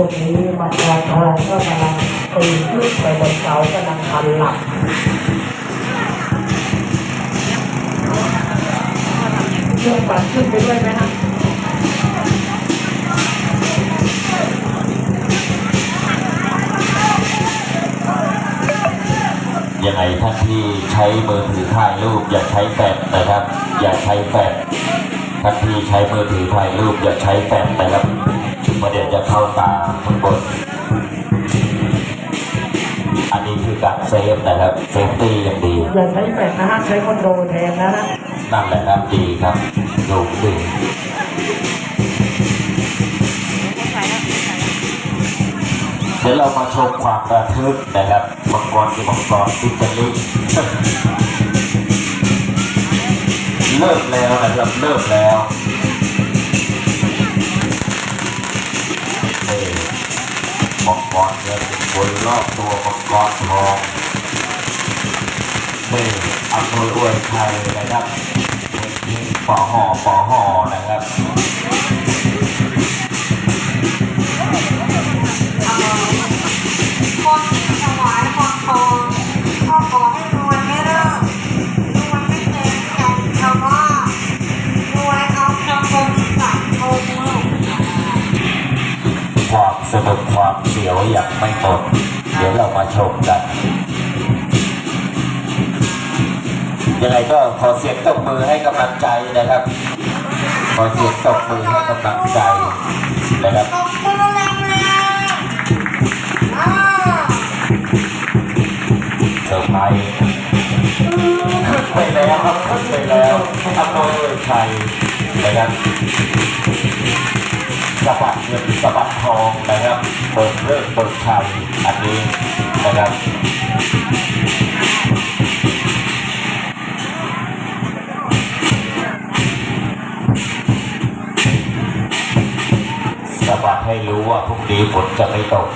ช่วงนี้มังกรทองก็กำลังปีนขึ้นไปบนเสากำลังพันหลักเครื่องปั่นขึ้นไปด้วยไหมฮะยังไงท่านที่ใช้มือถือถ่ายรูป อย่าใช้แฟลชนะครับ อย่าใช้แฟลชท่านที่ใช้มือถือถ่ายรูป อย่าใช้แฟลชนะครับ เพราะเดี๋ยวจะเข้าตาข้างบน อันนี้คือการเซฟนะครับ เซฟตี้อย่างดี อย่าใช้แฟลชนะฮะ ใช้คอนโดแทนนะฮะ นั่นแหละครับดีครับดูดีเดี๋ยวเรามาชมความระทึกนะครับมังกรคือมังกรที่จะลิเลิกแล้วนะครับเลิกแล้ว มังกรเงินบนรอบตัวมังกรทองนี่อำนวยอวยไทยนะครับปอห่อปอห่อนะครับ ความสนุกความเสียวอย่างไม่หมด เดี๋ยวเรามาชมกัน ยังไงก็ขอเสียงตบมือให้กำลังใจนะครับ ขอเสียงตบมือให้กำลังใจนะครับตบมือแรงๆอ่าเซอร์ไพรส์ขึ้นไปแล้วครับขึ้นไปแล้วอำนวยชัยนะครับ สะบัดเงินสะบัดทองนะครับเปิดเรื่องเปิดชัยอันนี้นะครับสะบัดให้รู้ว่าพรุ่งนี้ฝนจะไม่ตก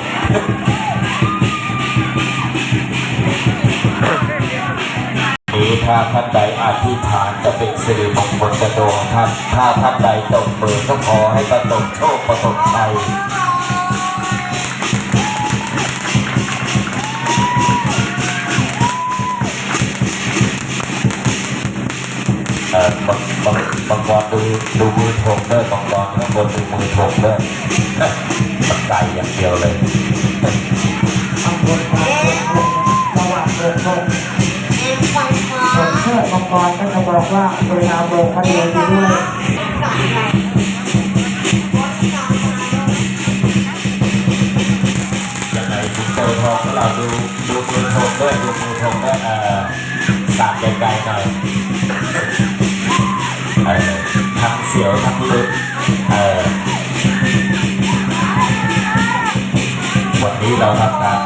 นี้ถ้าท่านใดอธิษฐานจะเป็นสิริมงคลกับดวงท่านถ้าท่านใดตกมือก็ขอให้ประสบโชคประสบชัยเอ่อบางบางบางวันดูดูมือถงด้วยบางวันข้างบนดูมือถงด้วยมันไกลอย่างเดียวเลย รก็จะบอกว่าเวลาโบกพระเดียวด้วยสั่งอะไรวัดสั่งอะไรยังไงคุณโตทองเราดูดูมือถงด้วยดูมืองด้วยเอ่อตากไกลๆหน่อยเออทั้งเสียวทั้งลึกเออวันนี้เราทำการ